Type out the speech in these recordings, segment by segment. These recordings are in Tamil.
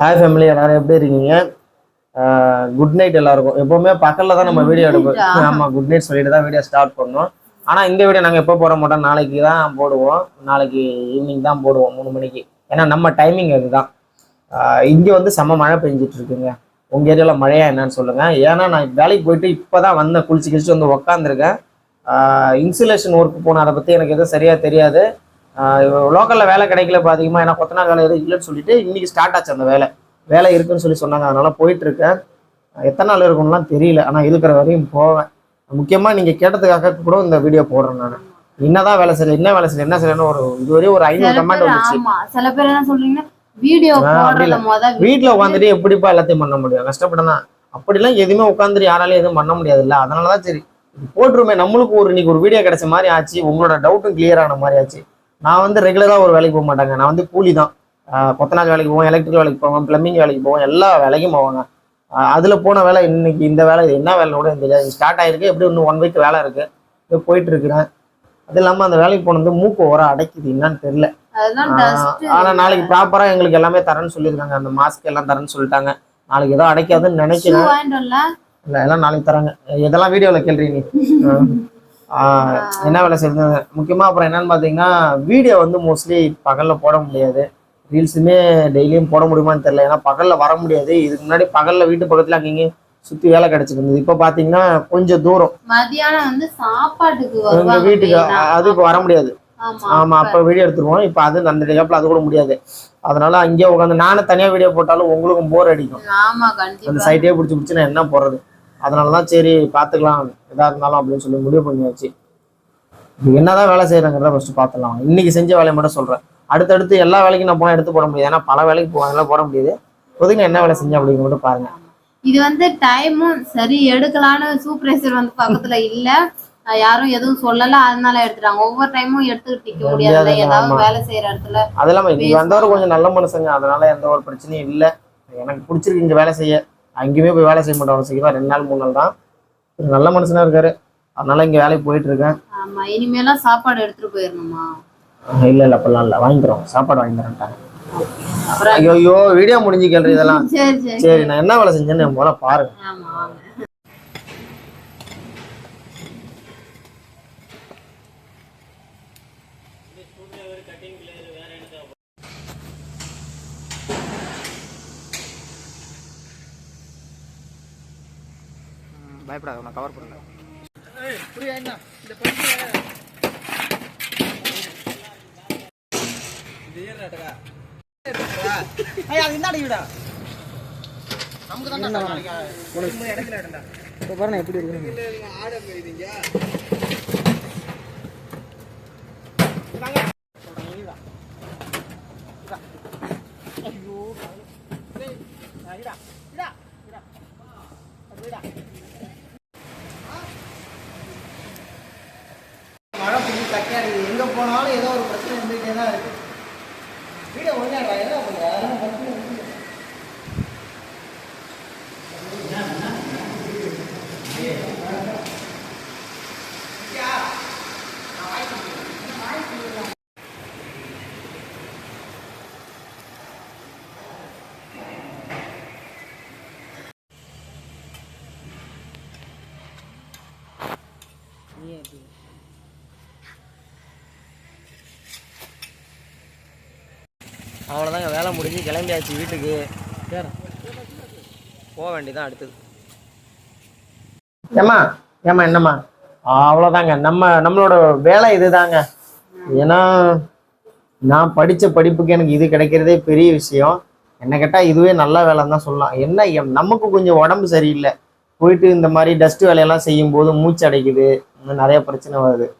ஹாய் ஃபேமிலி எல்லாரும் எப்படி இருக்கீங்க? குட் நைட் எல்லாருக்கும். எப்பவுமே பக்கத்துல தான் நம்ம வீடியோ எடுப்போம். ஆமா குட் நைட் சொல்லிட்டு தான் வீடியோ ஸ்டார்ட் பண்ணோம். ஆனா இந்த வீடியோ நாங்க எப்போ போட மாட்டோம்? நாளைக்கு தான் போடுவோம். நாளைக்கு ஈவினிங் தான் போடுவோம் மூணு மணிக்கு. ஏன்னா நம்ம டைமிங் அதுதான். இங்க வந்து செம்ம மழை பெஞ்சிட்டு இருக்குங்க. உங்க ஏரியால மழையா என்னன்னு சொல்லுங்க. ஏன்னா நான் வேலைக்கு போயிட்டு இப்பதான் வந்தேன். குளிச்சு கிழிச்சு வந்து உக்காந்துருக்கேன். இன்சுலேஷன் ஒர்க் போன அதை பத்தி எனக்கு எதுவும் சரியா தெரியாது. லோக்கல்ல வேலை கிடைக்கல இப்போ அதிகமாக ஏன்னா கொத்தனார் வேலை எதுவும் இல்லைன்னு சொல்லிட்டு இன்னைக்கு ஸ்டார்ட் ஆச்சு அந்த வேலை. வேலை இருக்குன்னு சொல்லி சொன்னாங்க அதனால போயிட்டு இருக்கேன் எத்தனை நாள் இருக்கும்லாம் தெரியல ஆனால் இருக்கிற வரையும் போவேன். முக்கியமா நீங்க கேட்டதுக்காக கூட இந்த வீடியோ போடுறேன் நான். என்னதான் வேலை செய்யல என்ன வேலை செய்யல என்ன செய்யலன்னு ஒரு இதுவரையும் ஒரு ஐநூறு கமெண்ட் வந்துச்சு. சில பேர் என்ன சொல்றீங்கன்னா வீடியோ வீட்ல உட்காந்துட்டு எப்படிப்பா எல்லாத்தையும் பண்ண முடியும்? கஷ்டப்பட்டனா அப்படிலாம் எதுவுமே உட்காந்துட்டு யாராலையும் எதுவும் பண்ண முடியாது இல்ல அதனாலதான் சரி போட்டுருமே. நம்மளுக்கு ஒரு இன்னைக்கு ஒரு வீடியோ கிடைச்ச மாதிரி ஆச்சு. உங்களோட டவுட்டும் கிளியர் ஆன மாதிரி ஆச்சு. நான் வந்து ரெகுலரா ஒரு வேலைக்கு போக மாட்டாங்க. நான் வந்து கூலி தான். கொத்தனார் வேலைக்கு போவேன் எலக்ட்ரிக் வேலைக்கு போவேன் பிளம்பிங் வேலைக்கு போவேன் எல்லா வேலைக்கும் போவாங்க. அதுல போன வேலை இன்னைக்கு இந்த வேலை என்ன வேலை கூட தெரியாது. ஸ்டார்ட் ஆயிருக்கு எப்படி இன்னும் ஒன் வீக் வேலை இருக்கு. இது போயிட்டு இருக்கிறேன். அது இல்லாம அந்த வேலைக்கு போனது மூக்கு ஓர அடைக்குது என்னன்னு தெரியல. அதுதான் ஆஹ் டஸ்ட் ஆனா நாளைக்கு ப்ராப்பரா எங்களுக்கு எல்லாமே தரேன்னு சொல்லியிருக்காங்க. அந்த மாஸ்க் எல்லாம் தரேன்னு சொல்லிட்டாங்க. நாளைக்கு ஏதோ அடைக்காதுன்னு நினைக்கிறேன். இல்ல எல்லாம் நாளைக்கு தராங்க. இதெல்லாம் வீடியோல கேள்றீங்க என்ன வேலை செய்யுது முக்கியமா அப்புறம் என்னன்னு பாத்தீங்கன்னா வீடியோ வந்து மோஸ்ட்லி பகல்ல போட முடியாது. ரீல்ஸுமே டெய்லியும் போட முடியுமான்னு தெரியல. ஏன்னா பகல்ல வர முடியாது. இதுக்கு முன்னாடி பகல்ல வீட்டு பக்கத்துல அங்கேயும் சுத்தி வேலை கிடைச்சிட்டு இருந்தது. இப்ப பாத்தீங்கன்னா கொஞ்சம் தூரம். மதியானம் வந்து சாப்பாட்டுக்கு வீட்டுக்கு. அதுக்கு வர முடியாது. ஆமா அப்ப வீடியோ எடுத்துருவோம். இப்ப அது அந்த கேப்ல அது கூட முடியாது. அதனால அங்கேயே உட்காந்து நானும் தனியா வீடியோ போட்டாலும் உங்களுக்கும் போர் அடிக்கும். அந்த சைட்டே பிடிச்சி பிடிச்சி நான் என்ன போடுறது அதனாலதான் சரி பாத்துக்கலாம் எதா இருந்தாலும் அப்படின்னு சொல்லி முடிவு பண்ணியாச்சு. இது என்னதான் வேலை செய்யறங்கிறத ஃபர்ஸ்ட் பார்த்துலாம் இன்னைக்கு செஞ்ச வேலையை மட்டும் சொல்றேன். அடுத்தடுத்து எல்லா வேலைக்கும் நான் போனா எடுத்து போட முடியாது. ஏன்னா பல வேலைக்கு போவாங்க போட முடியாது. இப்போதைக்கு நான் என்ன வேலை செஞ்சேன் அப்படிங்கிற மட்டும் பாருங்க. இது வந்து டைமும் சரி எடுக்கலான்னு சூப்பர்வைசர் வந்து பக்கத்துல இல்ல. யாரும் எதுவும் சொல்லல அதனால எடுத்துட்டாங்க. ஒவ்வொரு டைமும் எடுத்துக்கிட்டு நிக்க முடியாது, ஏதாவது. வேலை செய்யற இடத்துல அது இல்லாம இன்னைக்கு வந்தவர் கொஞ்சம் நல்ல மனுஷங்க. அதனால எந்த ஒரு பிரச்சனையும் இல்லை. எனக்கு பிடிச்சிருக்கு இங்க வேலை செய்ய. அங்கேயுமே போய் வேலை செய்ய மாட்டோம் சீக்கிரம் ரெண்டு நாள் மூணு நாள் தான். ஒரு நல்ல மனுஷனா இருக்காரு. அதனால இங்க வேலைக்கு போயிட்டு இருக்கேன். ஆமா இனிமேலாம் சாப்பாடு எடுத்துட்டு போயிடணுமா இல்ல இல்ல அப்பெல்லாம் இல்ல. வாங்கிக்கிறோம். சாப்பாடு வாங்கி தரேன்ட்டாங்க அப்புறம் ஐயோ வீடியோ முடிஞ்சு கேள்வி இதெல்லாம். சரி நான் என்ன வேலை செஞ்சேன்னு முதல்ல பாருங்க. பயப்படாத நான் கவர் பண்ணல எப்படி இருக்கு மழை புள்ளி ஸ்டக்காக இருக்குது எங்க போனாலும் ஏதோ ஒரு பிரச்சனை இருந்துகிட்டே தான் இருக்கு. வீடியோ ஒழுங்கா என்ன பண்ற அவ்வளோதாங்க வேலை முடிஞ்சு கிளம்பியாச்சு வீட்டுக்கு. போக வேண்டியதான் அடுத்தது. ஏம்மா ஏம்மா என்னம்மா? அவ்வளோதாங்க நம்ம நம்மளோட வேலை இதுதாங்க. ஏன்னா நான் படித்த படிப்புக்கு எனக்கு இது கிடைக்கிறதே பெரிய விஷயம். என்ன கேட்டால் இதுவே நல்ல வேலைன்னு தான் சொல்லலாம். என்ன எம்- நமக்கு கொஞ்சம் உடம்பு சரியில்லை. போயிட்டு இந்த மாதிரி டஸ்ட் வேலையெல்லாம் செய்யும்போது மூச்சு அடைக்குது. இன்னும் நிறைய பிரச்சனை வருது.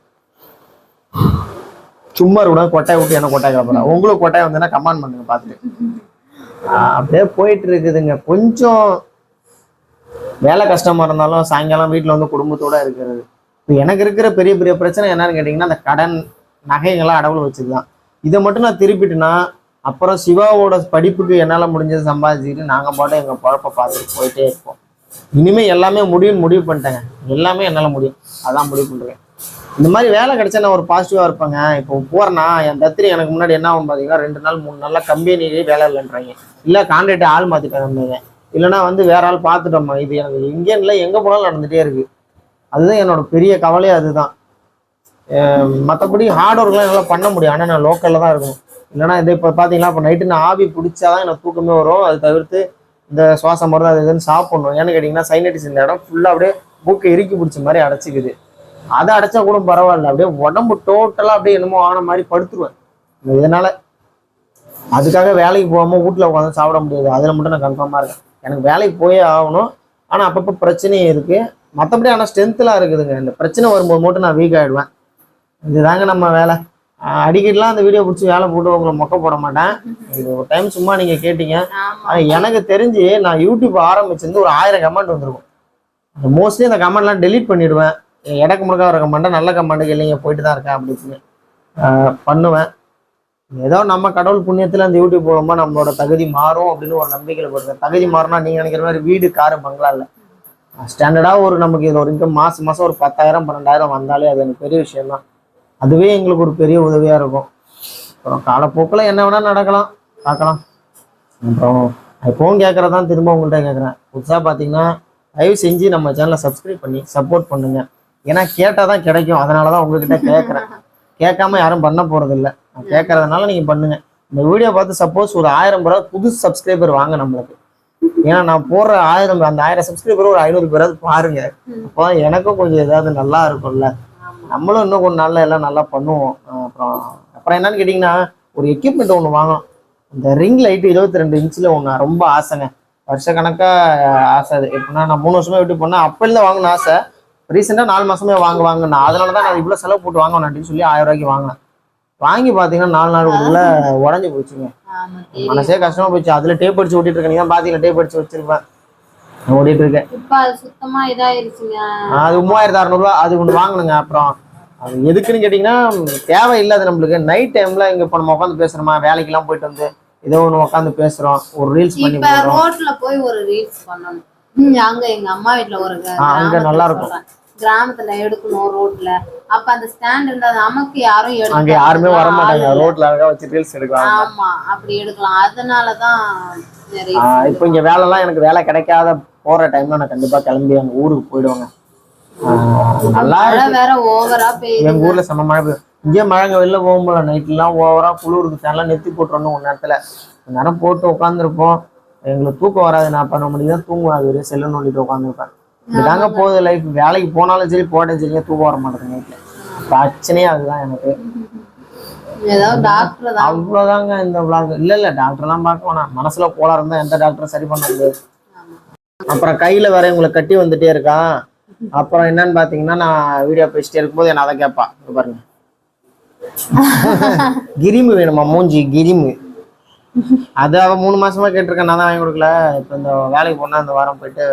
சும்மா கூட கொட்டாய் விட்டு என்ன கொட்டாய் கிளப்புறேன் உங்களுக்கு கொட்டாய் வந்ததுன்னா கமெண்ட் பண்ணுங்க பார்த்துட்டு. அப்படியே போயிட்டு இருக்குதுங்க கொஞ்சம் வேலை கஷ்டமா இருந்தாலும் சாயங்காலம் வீட்டில் வந்து குடும்பத்தோட இருக்கிறது. இப்போ எனக்கு இருக்கிற பெரிய பெரிய பிரச்சனை என்னன்னு கேட்டிங்கன்னா அந்த கடன் நகைங்கெல்லாம் அடவுல வச்சுதான் இதை மட்டும் நான் திருப்பிட்டுனா அப்புறம் சிவாவோட படிப்புக்கு என்னால் முடிஞ்சது சம்பாதிச்சுக்கிட்டு நாங்கள் பாட்டும் எங்கள் பழப்ப பார்த்துட்டு போயிட்டே இருப்போம். இனிமேல் எல்லாமே முடியும்னு முடிவு பண்ணிட்டேங்க. எல்லாமே என்னால் முடியும். அதான் முடிவு பண்ணுறேன் இந்த மாதிரி வேலை கிடைச்சா நான் ஒரு பாசிட்டிவா இருப்பேங்க. இப்போ போறேன்னா என் தத்திரி எனக்கு முன்னாடி என்ன ஆகும் பாத்தீங்கன்னா ரெண்டு நாள் மூணு நாள்ல கம்பெனிலேயே வேலை இல்லைன்றாங்க. இல்ல கான்ட்ராக்ட் ஆள் மாத்திட்டாங்க இல்லைன்னா வந்து வேற ஆள் பார்த்துட்டோம்மா. இது எனக்கு எங்கேயும் இல்லை எங்க போனாலும் நடந்துட்டே இருக்கு. அதுதான் என்னோட பெரிய கவலையே அதுதான். மற்றபடி ஹார்ட் ஒர்க்லாம் என்னால் பண்ண முடியும். ஆனால் நான் லோக்கல்ல தான் இருக்கணும். இல்லைன்னா இது இப்போ பார்த்தீங்கன்னா இப்போ நைட்டு நான் ஆவி பிடிச்சாதான் எனக்கு தூக்கமே வரும். அது தவிர்த்து இந்த சுவாசம் மருந்து அது இதுன்னு சாப்பிடணும். ஏன்னு கேட்டிங்கன்னா சைனடிஸ் இந்த இடம் ஃபுல்லாக அப்படியே மூக்கை இறுக்கி பிடிச்ச மாதிரி அடைச்சிக்குது. அதை அடைச்சா கூட பரவாயில்ல. அப்படியே உடம்பு டோட்டலாக அப்படியே என்னமோ ஆன மாதிரி படுத்துருவேன். இதனால அதுக்காக வேலைக்கு போகாம வீட்டில் உட்காந்து சாப்பிட முடியாது. அதில் மட்டும் நான் கன்ஃபார்மாக இருக்கேன். எனக்கு வேலைக்கு போயே ஆகணும். ஆனால் அப்பப்போ பிரச்சனையும் இருக்கு. மற்றபடி ஆனால் ஸ்ட்ரென்த்லாம் இருக்குதுங்க. இந்த பிரச்சனை வரும்போது மட்டும் நான் வீக் ஆகிடுவேன் இதுதாங்க நம்ம வேலை. அடிக்கடிலாம் அந்த வீடியோ பிடிச்சி வேலை போட்டு உங்களை மொக்க போட மாட்டேன். இது ஒரு டைம் சும்மா நீங்கள் கேட்டீங்க. எனக்கு தெரிஞ்சு நான் யூடியூப் ஆரம்பிச்சிருந்து ஒரு ஆயிரம் கமெண்ட் வந்திருக்கும். மோஸ்ட்லி அந்த கமெண்ட்லாம் டெலீட் பண்ணிடுவேன். இடக்கு முழுக்க வர கமெண்ட்டை நல்ல கமெண்ட்டுக்கு இல்லைங்க போயிட்டு தான் இருக்கேன் அப்படின்னு பண்ணுவேன். ஏதோ நம்ம கடவுள் புண்ணியத்தில் அந்த யூடியூப் போகும்போது நம்மளோட தகுதி மாறும் அப்படின்னு ஒரு நம்பிக்கையில் போடுறேன் தகுதி மாறினா நீங்கள் நினைக்கிற மாதிரி வீடு காரு பங்களா இல்லை. ஸ்டாண்டர்டாக ஒரு நமக்கு இது ஒரு இன்கம் மாதம் மாதம் ஒரு பத்தாயிரம் பன்னெண்டாயிரம் வந்தாலே அது எனக்கு பெரிய விஷயம் தான் அதுவே எங்களுக்கு ஒரு பெரிய உதவியாக இருக்கும். அப்புறம் காலப்போக்கில் என்ன வேணால் நடக்கலாம். பார்க்கலாம். அப்புறம் இப்போவும் கேட்குறதான் திரும்ப உங்கள்கிட்ட கேட்குறேன். புதுசாக பார்த்தீங்கன்னா தயவு செஞ்சு நம்ம சேனலை சப்ஸ்கிரைப் பண்ணி சப்போர்ட் பண்ணுங்கள் ஏன்னா கேட்டால் தான் கிடைக்கும். அதனால தான் உங்ககிட்ட கேட்குறேன் கேட்காம யாரும் பண்ண போகிறதில்ல நான் கேட்கறதுனால நீங்கள் பண்ணுங்க. இந்த வீடியோ பார்த்து சப்போஸ் ஒரு ஆயிரம் பேராவது புது சப்ஸ்கிரைபர் வாங்க நம்மளுக்கு. ஏன்னா நான் போடுற ஆயிரம் அந்த ஆயிரம் சப்ஸ்கிரைபர் ஒரு ஐநூறு பேராவது பாருங்க. அப்போ எனக்கும் கொஞ்சம் ஏதாவது நல்லா இருக்கும்ல. நம்மளும் இன்னும் கொஞ்சம் நல்லா எல்லாம் நல்லா பண்ணுவோம். அப்புறம் அப்புறம் என்னன்னு கேட்டிங்கன்னா ஒரு எக்யூப்மெண்ட் ஒன்று வாங்கணும். இந்த ரிங் லைட்டு இருபத்தி ரெண்டு இன்ச்சில் ஒன்று ரொம்ப ஆசைங்க. வருஷக்கணக்காக ஆசை அது. எப்படின்னா நான் மூணு வருஷமா விட்டு போனேன். அப்போருந்து வாங்கணும் ஆசை. ரீசெண்டாக நாலு மாசமே வாங்க வாங்கினேன் அதனால தான் நான் இவ்வளோ செலவு போட்டு வாங்கணும் அப்படின்னு சொல்லி ஆயிரம் ரூபாய்க்கு வாங்கினேன். வாங்கி பார்த்தீங்கன்னா நாலு நாளுக்குள்ள உடஞ்சி போச்சுங்க. மனசே கஷ்டமா போச்சு. அதில் டேப் அடிச்சு ஓட்டிட்டு இருக்கேன் நீங்க பார்த்தீங்கன்னா டேப் அடிச்சு வச்சிருப்பேன். நான் ஓடிட்டு இருக்கேன். அது மூவாயிரத்து அறநூறுவா அது ஒன்று வாங்கணுங்க அப்புறம் அது எதுக்குன்னு கேட்டிங்கன்னா தேவை இல்லாத நம்மளுக்கு நைட் டைம்ல இங்க இப்போ நம்ம உட்காந்து பேசுறோமா? வேலைக்கெல்லாம் போயிட்டு வந்து ஏதோ ஒன்று உட்காந்து பேசுறோம். ஒரு ரீல்ஸ் பண்ணி ரோட்ல போய் ஒரு ரீல்ஸ் பண்ணணும். அங்க எங்க அம்மா வீட்ல ஒரு அங்க நல்லா இருக்கும். கிராமத்துல எடுக்கணும் ரோட்ல. அப்ப அந்த ஸ்டாண்ட் இருந்தா நமக்கு யாரும் அங்க யாருமே வர மாட்டாங்க. ரோட்ல அழகா வச்சு ரீல்ஸ் எடுக்கலாம். ஆமா அப்படி எடுக்கலாம். அதனாலதான் இப்போ இங்க வேலைலாம் எனக்கு வேலை கிடைக்காத போற டைம்ல நான் கண்டிப்பா கிளம்பி அந்த ஊருக்கு போயிடுவேங்க. நல்லா வேற ஓவரா பெய்யுது. எங்க ஊர்ல செம்ம மழை பெய்யும் இங்கே மழைங்க வெளில போகும்போது நைட்லாம் ஓவரா குளிருக்கு. ஃபேன்லாம் நெத்தி போட்டுறணும் ஒரு நேரத்துல. நேரம் போட்டு உட்காந்துருப்போம் எங்களுக்கு தூக்கம் வராது நான் பண்ண மணிக்கு தான் தூங்குவேன் அது வரையும் செல்லு நோண்டிட்டு உட்காந்துருப்பேன் இதாங்க போகுது லைஃப் வேலைக்கு போனாலும் சரி போட்டேன் சரி தூக்கம் வர மாட்டேங்குது நைட்ல பிரச்சனையே அதுதான் எனக்கு. டாக்டர் அவ்வளவுதாங்க இந்த vlog. இல்ல இல்ல டாக்டர்லாம் பார்க்க வேணாம். மனசுல கோளாறு இருந்தா எந்த டாக்டரும் சரி பண்ண முடியாது. அப்புறம் கையில வேற இவங்களை கட்டி வந்துட்டே இருக்கான் அப்புறம் என்னன்னு பாத்தீங்கன்னா நான் வீடியோ பேசிட்டே இருக்கும்போது என்ன அதை கேட்பா. பாருங்க. கிரிமு வேணுமா மூஞ்சி? கிரிமு. அது அவ மூணு மாசமா கேட்டிருக்கேன் நான் தான் வாங்கி கொடுக்கல. இப்ப இந்த வேலைக்கு போனா இந்த வாரம் போயிட்டு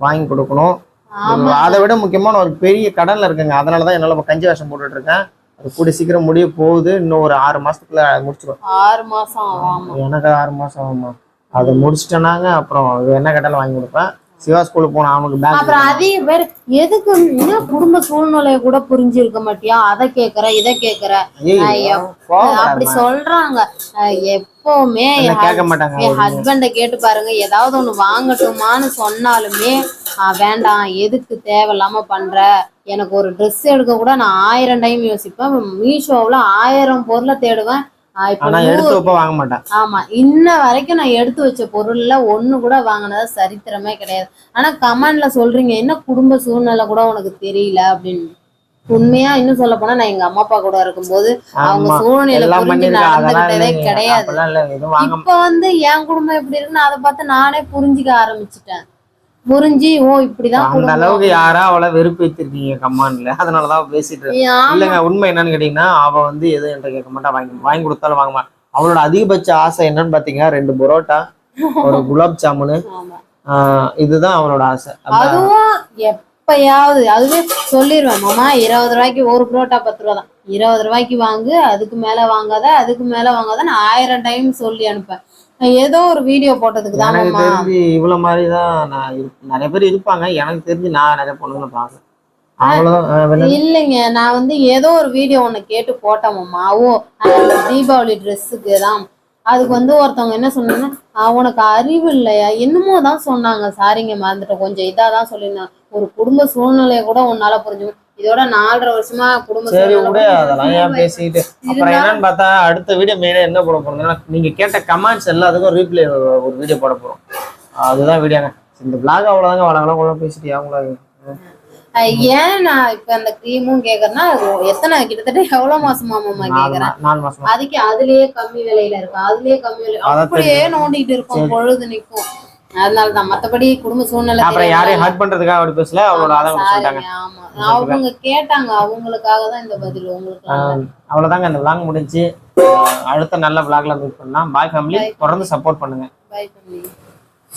வாங்கி கொடுக்கணும். ஆமா. அதை விட முக்கியமான ஒரு பெரிய கடன்ல இருக்குங்க. அதனாலதான் என்னால இப்ப கஞ்சி வேஷம் போட்டுட்டு இருக்கேன். அது கூடி சீக்கிரம் முடிய போகுது. இன்னும் ஒரு ஆறு மாசத்துக்குள்ள முடிச்சிடும் ஆறு மாசம் ஆமா. எனக்கு ஆறு மாசம் ஆகுமா அதை முடிச்சிட்டேனாங்க. அப்புறம் என்ன கேட்டாலும் வாங்கி கொடுப்பேன். சிவா ஸ்கூலுக்கு போன அவனுக்கு பேக் அப்புறம் அதிக பேர் எதுக்கு என்ன குடும்ப சூழ்நிலைய கூட புரிஞ்சிருக்க மாட்டியா? அதை கேக்குற இதை கேக்குற. அப்படி சொல்றாங்க. எப்பவுமே கேட்க மாட்டாங்க என் ஹஸ்பண்ட கேட்டு பாருங்க. ஏதாவது ஒண்ணு வாங்கட்டுமான்னு சொன்னாலுமே "ஆ, வேண்டாம். எதுக்கு தேவையில்லாம பண்ற? எனக்கு ஒரு Dress எடுக்க கூட நான் ஆயிரம் டைம் யோசிப்பேன். மீஷோவுல ஆயிரம் பொருளை தேடுவேன். ஆனா நூறு- எடுத்து வைப்ப வாங்க மாட்டேன். ஆமா இன்ன வரைக்கும் நான் எடுத்து வச்ச பொருள்ல ஒண்ணு கூட வாங்கினதா சரித்திரமே கிடையாது. ஆனா கமெண்ட்ல சொல்றீங்க என்ன குடும்ப சூழ்நிலை கூட உனக்கு தெரியல அப்படின்னு. உண்மையா இன்னும் சொல்ல போனா நான் எங்க அம்மா அப்பா கூட இருக்கும்போது அவங்க சூழ்நிலை புரிஞ்சு நடந்துகிட்டதே. கிடையாது. இப்ப வந்து என் குடும்பம் எப்படி இருக்குன்னு அதை பார்த்து நானே புரிஞ்சுக்க ஆரம்பிச்சிட்டேன். புரிஞ்சு ஓ இப்படிதான் அந்த அளவுக்கு யாரா அவளை வெறுப்பேத்திருக்கீங்க கம்மான்ல அதனாலதான் பேசிட்டு. இல்லைங்க உண்மை என்னன்னு கேட்டீங்கன்னா அவ வந்து எதுவும் என்கிட்ட கேட்க மாட்டா வாங்கி வாங்கி கொடுத்தாலும் வாங்க அவளோட அதிகபட்ச ஆசை என்னன்னு பாத்தீங்கன்னா ரெண்டு பரோட்டா ஒரு குலாப் ஜாமுனு. இதுதான் அவளோட ஆசை. அதுவும் எப்பயாவது அதுவே சொல்லிடுவேன் மாமா இருபது ரூபாய்க்கு ஒரு புரோட்டா பத்து ரூபா தான். இருபது ரூபாய்க்கு வாங்கு அதுக்கு மேல வாங்காத அதுக்கு மேல வாங்காத நான் ஆயிரம் டைம் சொல்லி அனுப்பேன் ஏதோ ஒரு வீடியோ போட்டதுக்கு தான் எனக்கு தெரிஞ்சு இவ்வளவு மாதிரிதான் நான் இரு- நிறைய பேர் இருப்பாங்க. எனக்கு தெரிஞ்சு நான் நிறைய பொண்ணுங்களை என்ன? இல்லைங்க நான் வந்து ஏதோ ஒரு வீடியோ ஒண்ணு கேட்டு போட்டோம்மா ஓ தீபாவளி ட்ரெஸ்ஸுக்கு தான். அதுக்கு வந்து ஒருத்தவங்க என்ன சொன்னாங்க? "ஆ, உனக்கு அறிவு இல்லையா? என்னமோ தான் சொன்னாங்க. சாரிங்க மறந்துட்டேன். கொஞ்சம் இதா தான் சொல்லியிருந்தாங்க. ஒரு குடும்ப சூழ்நிலையை கூட உன்னால புரிஞ்சுக்கும் இதோட நாலரை வருஷமா குடும்ப சரி விடு அதெல்லாம் ஏன் பேசிக்கிட்டு? அப்புறம் என்னன்னு பார்த்தா அடுத்த வீடியோ மெயினா என்ன போட போறோம்னா நீங்க கேட்ட கமெண்ட்ஸ் எல்லாத்துக்கும் ரீப்ளே ஒரு வீடியோ போட போறோம். அதுதான் வீடியோங்க இந்த பிளாக் அவ்வளவுதாங்க வளங்கலாம் கூட பேசிட்டு அவங்கள? ஏன் நான் இப்ப அந்த க்ரீமும் கேக்குறேன்னா எத்தனை கிட்டத்தட்ட எவ்வளவு மாசமா மாமா கேக்குறேன்? அதுக்கு அதுலயே கம்மி விலையில இருக்கு. அதுலயே கம்மி விலை அப்படியே நோண்டிட்டு இருக்கும் பொழுது நிக்கும். அதனாலதான் மத்தபடி குடும்ப சூழ்நிலை அப்புறம் யாரையும் ஹர்ட் பண்றதுக்காக அப்படி பேசல அவங்களோட ஆமா, அதான் சொல்லிட்டாங்க. அவங்க கேட்டாங்க அவங்களுக்காக தான் இந்த பதில் உங்களுக்கு அவ்வளவுதாங்க இந்த vlog முடிஞ்சு அடுத்த நல்ல vlogல மீட் பண்ணலாம். பாய் ஃபேமிலி தொடர்ந்து சப்போர்ட் பண்ணுங்க. பை பண்ணி